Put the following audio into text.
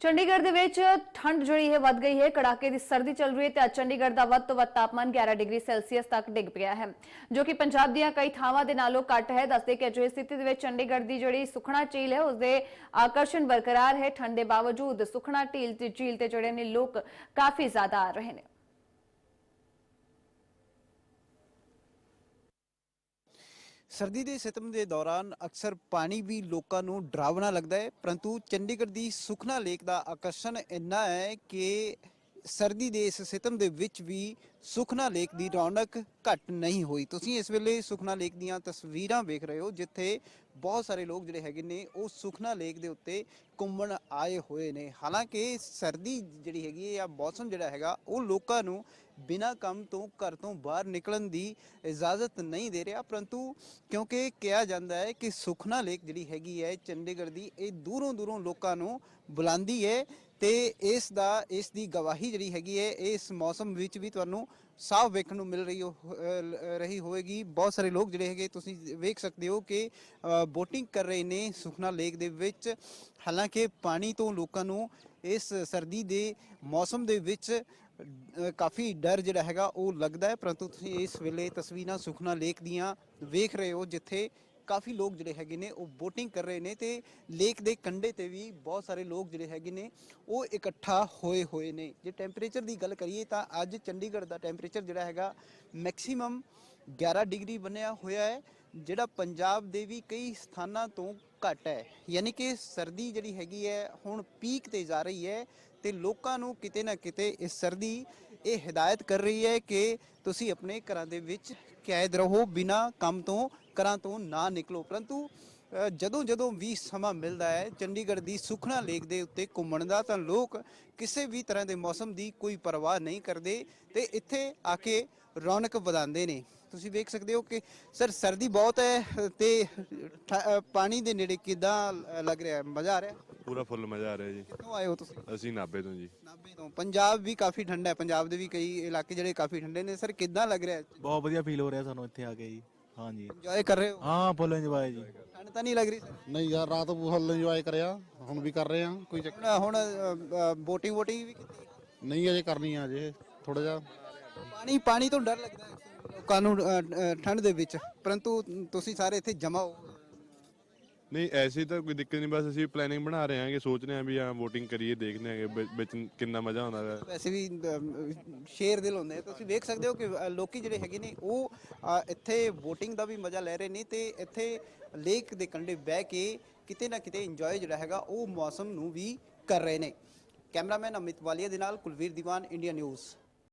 ਚੰਡੀਗੜ੍ਹ ਦੇ ਵਿੱਚ ਠੰਡ ਜਿਹੜੀ ਹੈ ਵੱਧ ਗਈ ਹੈ, ਕੜਾਕੇ ਦੀ ਸਰਦੀ ਚੱਲ ਰਹੀ ਹੈ ਤੇ ਅੱਜ ਚੰਡੀਗੜ੍ਹ ਦਾ ਵੱਧ ਤੋਂ ਵੱਧ ਤਾਪਮਾਨ 11 ਡਿਗਰੀ ਸੈਲਸੀਅਸ ਤੱਕ ਡਿੱਗ ਪਿਆ ਹੈ, ਜੋ ਕਿ ਪੰਜਾਬ ਦੀਆਂ ਕਈ ਥਾਵਾਂ ਦੇ ਨਾਲੋਂ ਘੱਟ ਹੈ। ਦੱਸਦੇ ਕਿ ਅਜਿਹੀ ਸਥਿਤੀ ਦੇ ਵਿੱਚ ਚੰਡੀਗੜ੍ਹ ਦੀ ਜਿਹੜੀ ਸੁਖਣਾ ਝੀਲ ਹੈ ਉਸ ਦੇ ਆਕਰਸ਼ਣ ਬਰਕਰਾਰ ਹੈ। ਠੰਡ ਦੇ ਬਾਵਜੂਦ ਸੁਖਣਾ ਝੀਲ ਤੇ ਝੀਲ ਤੇ ਜਿਹੜੇ ਨੇ ਲੋਕ ਕਾਫੀ ਜ਼ਿਆਦਾ ਆ ਰਹੇ ਨੇ। ਸਰਦੀ ਦੇ ਸਿਤਮ ਦੇ ਦੌਰਾਨ ਅਕਸਰ ਪਾਣੀ ਵੀ ਲੋਕਾਂ ਨੂੰ ਡਰਾਵਣਾ ਲੱਗਦਾ ਹੈ, ਪਰੰਤੂ ਚੰਡੀਗੜ੍ਹ ਦੀ ਸੁਖਨਾ ਲੇਕ ਦਾ ਆਕਰਸ਼ਣ ਇੰਨਾ ਹੈ ਕਿ ਸਰਦੀ ਦੇ ਇਸ ਸਿਤਮ ਦੇ ਵਿੱਚ ਵੀ ਸੁਖਨਾ ਲੇਕ ਦੀ ਰੌਣਕ ਘੱਟ ਨਹੀਂ ਹੋਈ। ਤੁਸੀਂ ਇਸ ਵੇਲੇ ਸੁਖਨਾ ਲੇਕ ਦੀਆਂ ਤਸਵੀਰਾਂ ਵੇਖ ਰਹੇ ਹੋ, ਜਿੱਥੇ ਬਹੁਤ ਸਾਰੇ ਲੋਕ ਜਿਹੜੇ ਹੈਗੇ ਨੇ, ਉਹ ਸੁਖਨਾ ਲੇਕ ਦੇ ਉੱਤੇ ਘੁੰਮਣ ਆਏ ਹੋਏ ਨੇ। ਹਾਲਾਂਕਿ ਸਰਦੀ ਜਿਹੜੀ ਹੈਗੀ ਹੈ ਜਾਂ ਮੌਸਮ ਜਿਹੜਾ ਹੈਗਾ, ਉਹ ਲੋਕਾਂ ਨੂੰ ਬਿਨਾਂ ਕੰਮ ਤੋਂ ਘਰ ਤੋਂ ਬਾਹਰ ਨਿਕਲਣ ਦੀ ਇਜਾਜ਼ਤ ਨਹੀਂ ਦੇ ਰਿਹਾ। ਪਰੰਤੂ ਕਿਉਂਕਿ ਕਿਹਾ ਜਾਂਦਾ ਹੈ ਕਿ ਸੁਖਨਾ ਲੇਕ ਜਿਹੜੀ ਹੈਗੀ ਹੈ, ਚੰਡੀਗੜ੍ਹ ਦੀ, ਇਹ ਦੂਰੋਂ ਦੂਰੋਂ ਲੋਕਾਂ ਨੂੰ ਬੁਲਾਉਂਦੀ ਹੈ ਤੇ ਇਸ ਦਾ, ਇਸ ਦੀ ਗਵਾਹੀ ਜਿਹੜੀ ਹੈਗੀ ਹੈ, ਇਸ ਮੌਸਮ ਵਿੱਚ ਵੀ ਤੁਹਾਨੂੰ ਸਾਫ਼ ਵੇਖਣ ਨੂੰ ਮਿਲ ਰਹੀ ਰਹੀ ਹੋਵੇਗੀ। ਬਹੁਤ ਸਾਰੇ ਲੋਕ ਜਿਹੜੇ ਹੈਗੇ, ਤੁਸੀਂ ਵੇਖ ਸਕਦੇ ਹੋ ਕਿ ਬੋਟਿੰਗ ਕਰ ਰਹੇ ਨੇ ਸੁਖਨਾ ਲੇਕ ਦੇ ਵਿੱਚ। ਹਾਲਾਂਕਿ ਪਾਣੀ ਤੋਂ ਲੋਕਾਂ ਨੂੰ ਇਸ ਸਰਦੀ ਦੇ ਮੌਸਮ ਦੇ ਵਿੱਚ ਕਾਫੀ ਡਰ ਜਿਹੜਾ ਹੈਗਾ ਉਹ ਲੱਗਦਾ ਹੈ। ਪਰੰਤੂ ਤੁਸੀਂ ਇਸ ਵੇਲੇ ਤਸਵੀਰਾਂ ਸੁਖਨਾ ਲੇਕ ਦੀਆਂ ਵੇਖ ਰਹੇ ਹੋ, ਜਿੱਥੇ ਕਾਫੀ ਲੋਕ ਜਿਹੜੇ ਹੈਗੇ ਨੇ ਉਹ ਬੋਟਿੰਗ ਕਰ ਰਹੇ ਨੇ ਤੇ ਲੇਕ ਦੇ ਕੰਢੇ ਤੇ ਵੀ ਬਹੁਤ ਸਾਰੇ ਲੋਕ ਜਿਹੜੇ ਹੈਗੇ ਨੇ ਉਹ ਇਕੱਠਾ ਹੋਏ ਹੋਏ ਨੇ। ਜੇ ਟੈਂਪਰੇਚਰ ਦੀ ਗੱਲ ਕਰੀਏ ਤਾਂ ਅੱਜ ਚੰਡੀਗੜ੍ਹ ਦਾ ਟੈਂਪਰੇਚਰ ਜਿਹੜਾ ਹੈਗਾ ਮੈਕਸਿਮਮ 11 ਡਿਗਰੀ ਬਣਿਆ ਹੋਇਆ ਹੈ। ਜਿਹੜਾ ਪੰਜਾਬ ਦੇ ਵੀ ਕਈ ਸਥਾਨਾਂ ਤੋਂ ਘੱਟ ਹੈ, ਯਾਨੀ ਕਿ ਸਰਦੀ ਜਿਹੜੀ ਹੈਗੀ ਹੈ, ਹੁਣ ਪੀਕ ਤੇ ਜਾ ਰਹੀ ਹੈ ਤੇ ਲੋਕਾਂ ਨੂੰ ਕਿਤੇ ਨਾ ਕਿਤੇ ਇਸ ਸਰਦੀ ਇਹ ਹਦਾਇਤ ਕਰ ਰਹੀ ਹੈ ਕਿ ਤੁਸੀਂ ਆਪਣੇ ਘਰਾਂ ਦੇ ਵਿੱਚ ਕੈਦ ਰਹੋ, ਬਿਨਾ ਕੰਮ ਤੋਂ, ਘਰਾਂ ਤੋਂ ਨਾ ਨਿਕਲੋ। ਪਰੰਤੂ ਜਦੋਂ ਜਦੋਂ ਵੀ ਸਮਾਂ ਮਿਲਦਾ ਹੈ, ਚੰਡੀਗੜ੍ਹ ਦੀ ਸੁਖਨਾ ਲੇਕ ਦੇ ਉੱਤੇ ਘੁੰਮਣ ਦਾ, ਤਾਂ ਲੋਕ ਕਿਸੇ ਵੀ ਤਰ੍ਹਾਂ ਦੇ ਮੌਸਮ ਦੀ ਕੋਈ ਪਰਵਾਹ ਨਹੀਂ ਕਰਦੇ ਤੇ ਇੱਥੇ ਆ ਕੇ ਰੌਣਕ ਵਧਾਉਂਦੇ ਨੇ। ਤੁਸੀਂ ਵੇਖ ਸਕਦੇ ਹੋ ਕਿ ਸਰ ਸਰਦੀ ਬਹੁਤ ਹੈ ਤੇ ਠ- ਪਾਣੀ ਦੇ ਨੇੜੇ ਕਿਦਾਂ ਲੱਗ ਰਿਹਾ ਹੈ? ਮਜ਼ਾ ਆ ਰਿਹਾ? ਹੈ? ਪੂਰਾ ਫੁੱਲ ਮਜ਼ਾ ਆ ਰਿਹਾ ਜੀ। ਕਿੱਥੋਂ ਆਏ ਹੋ ਤੁਸੀਂ? ਅਸੀਂ ਨਾਭੇ ਤੋਂ ਜੀ। ਨਾਭੇ ਤੋਂ। ਪੰਜਾਬ ਵੀ ਕਾਫੀ ਠੰਡਾ ਹੈ ਪੰਜਾਬ ਦੇ ਵੀ ਕਈ ਇਲਾਕੇ ਜਿਹੜੇ ਕਾਫੀ ਠੰਡੇ ਨੇ। ਸਰ ਕਿਦਾਂ ਲੱਗ ਰਿਹਾ ਬਹੁਤ ਵਧੀਆ ਫੀਲ ਹੋ ਰਿਹਾ ਸਾਨੂੰ ਇੱਥੇ ਆ ਕੇ ਜੀ। ਹਾਂਜੀ ਇੰਜੋਏ ਕਰ ਰਹੇ ਹੋ? ਹਾਂ ਫੁੱਲ ਇੰਜੋਏ ਜੀ। ਠੰਡ ਤਾਂ ਨਹੀਂ ਲੱਗ ਰਹੀ ਸਰ? ਨਹੀਂ ਯਾਰ ਰਾਤ ਫੁੱਲ ਇੰਜੋਏ ਕਰਿਆ। ਹੁਣ ਵੀ ਕਰ ਰਹੇ ਆ ਕੋਈ ਚੱਕਰ ਹੁਣ ਹੁਣ ਬੋਟਿੰਗ ਵੋਟਿੰਗ ਵੀ ਕੀਤੀ? ਨਹੀਂ ਅਜੇ ਕਰਨੀ ਆ ਅਜੇ ਥੋੜਾ ਜਿਹਾ। ਪਾਣੀ ਪਾਣੀ ਤੋਂ ਡਰ ਲੱਗਦਾ ਹੈ। ਲੋਕਾਂ ਨੂੰ ਅ, ਅ, ਠੰਡ ਦੇ ਵਿੱਚ। ਪਰੰਤੂ ਤੁਸੀਂ ਸਾਰੇ ਇੱਥੇ ਜਮਾ ਹੋ। ਨਹੀਂ ਐਸੀ ਤਾਂ ਕੋਈ ਦਿੱਕਤ ਨਹੀਂ ਬਸ ਅਸੀਂ ਪਲੈਨਿੰਗ ਬਣਾ ਰਹੇ ਹਾਂ ਕਿ ਸੋਚ ਰਹੇ ਹਾਂ ਵੀ ਹਾਂ VOTING ਕਰੀਏ ਦੇਖਦੇ ਹਾਂ ਕਿ ਵਿੱਚ ਕਿੰਨਾ ਮਜ਼ਾ ਆਉਂਦਾ ਹੈ। ਵੈਸੇ ਵੀ ਅ, ਸ਼ੇਰ ਦਿਲ ਹੁੰਦੇ ਆ। ਤੁਸੀਂ ਵੇਖ ਸਕਦੇ ਹੋ ਕਿ ਅ, ਲੋਕੀ ਜਿਹੜੇ ਹੈਗੇ ਨੇ ਉਹ ਅ, ਇੱਥੇ VOTING ਦਾ ਵੀ ਮਜ਼ਾ ਲੈ ਰਹੇ ਨੇ ਤੇ ਇੱਥੇ ਲੇਕ ਦੇ ਕੰਢੇ ਬਹਿ ਕੇ ਕਿਤੇ ਨਾ ਕਿਤੇ ਇੰਜੋਏ ਜਿਹੜਾ ਹੈਗਾ ਉਹ ਮੌਸਮ ਨੂੰ ਵੀ ਕਰ ਰਹੇ ਨੇ। ਕੈਮਰਾਮੈਨ ਅਮਿਤ ਵਾਲੀਆ ਦੇ ਨਾਲ ਕੁਲਵੀਰ ਦੀਵਾਨ ਇੰਡੀਆ ਨਿਊਜ਼